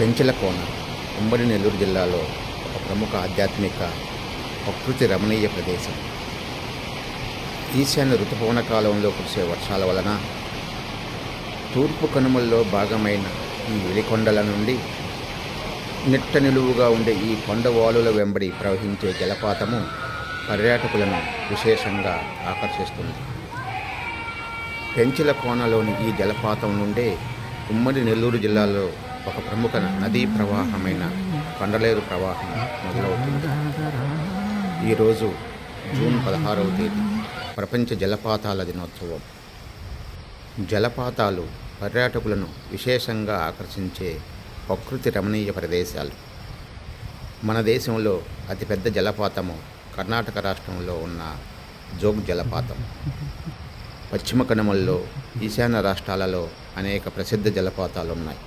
పెంచల కోన ఉమ్మడి నెల్లూరు జిల్లాలో ఒక ప్రముఖ ఆధ్యాత్మిక ప్రకృతి రమణీయ ప్రదేశం. ఈశాన్య ఋతుపవన కాలంలో కురిసే వర్షాల వలన తూర్పు కనుమల్లో భాగమైన ఈ వెలికొండల నుండి నిట్ట నిలువుగా ఉండే ఈ కొండవాలుల వెంబడి ప్రవహించే జలపాతము పర్యాటకులను విశేషంగా ఆకర్షిస్తుంది. పెంచుల కోనలోని ఈ జలపాతం నుండే ఉమ్మడి నెల్లూరు జిల్లాలో ఒక ప్రముఖ నదీ ప్రవాహమైన కొండలేరు ప్రవాహం మొదలవుతుంది. ఈరోజు జూన్ పదహారవ తేదీ ప్రపంచ జలపాతాల దినోత్సవం. జలపాతాలు పర్యాటకులను విశేషంగా ఆకర్షించే ప్రకృతి రమణీయ ప్రదేశాలు. మన దేశంలో అతిపెద్ద జలపాతము కర్ణాటక రాష్ట్రంలో ఉన్న జోగ్ జలపాతం. పశ్చిమ కనుమల్లో ఈశాన్య రాష్ట్రాలలో అనేక ప్రసిద్ధ జలపాతాలు ఉన్నాయి